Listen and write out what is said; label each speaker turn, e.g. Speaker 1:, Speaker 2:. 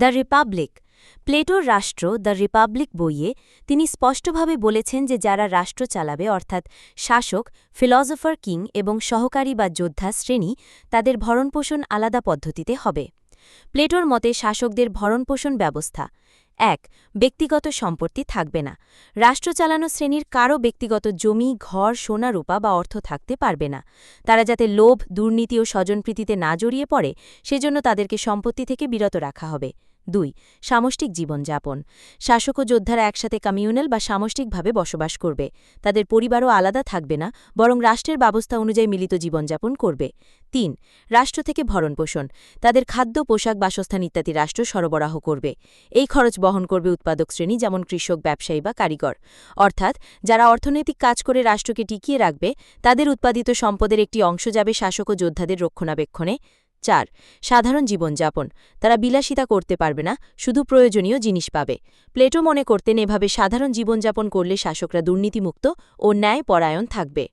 Speaker 1: The Republic. প্লেটোর রাষ্ট্র the Republic বইয়ে তিনি স্পষ্টভাবে বলেছেন যে যারা রাষ্ট্র চালাবে, অর্থাৎ শাসক, ফিলসফার কিং এবং সহকারী বা যোদ্ধা শ্রেণি, তাদের ভরণপোষণ আলাদা পদ্ধতিতে হবে। প্লেটোর মতে শাসকদের ভরণপোষণ ব্যবস্থা এক, ব্যক্তিগত সম্পত্তি থাকবে না। রাষ্ট্র চালানো শ্রেণির কারও ব্যক্তিগত জমি, ঘর, সোনা, রূপা বা অর্থ থাকতে পারবে না। তারা যাতে লোভ, দুর্নীতি ও স্বজনপ্রীতিতে না জড়িয়ে পড়ে, সেজন্য তাদেরকে সম্পত্তি থেকে বিরত রাখা হবে। দুই, সামষ্টিক জীবনযাপন। শাসক ও যোদ্ধারা একসাথে কমিউনাল বা সামষ্টিকভাবে বসবাস করবে। তাদের পরিবারও আলাদা থাকবে না, বরং রাষ্ট্রের ব্যবস্থা অনুযায়ী মিলিত জীবনযাপন করবে। তিন, রাষ্ট্র থেকে ভরণপোষণ তাদের খাদ্য, পোশাক, বাসস্থান ইত্যাদি রাষ্ট্র সরবরাহ করবে। এই খরচ বহন করবে উৎপাদক শ্রেণি, যেমন কৃষক, ব্যবসায়ী বা কারিগর। অর্থাৎ, যারা অর্থনৈতিক কাজ করে রাষ্ট্রকে টিকিয়ে রাখবে, তাদের উৎপাদিত সম্পদের একটি অংশ যাবে শাসক ও যোদ্ধাদের রক্ষণাবেক্ষণে। চার। সাধারণ জীবনযাপন। তারা বিলাসিতা করতে পারবে না, শুধু প্রয়োজনীয় জিনিস পাবে। প্লেটো মনে করতেন, এভাবে সাধারণ জীবনযাপন করলে শাসকরা দুর্নীতিমুক্ত ও ন্যায় পরায়ণ থাকবে।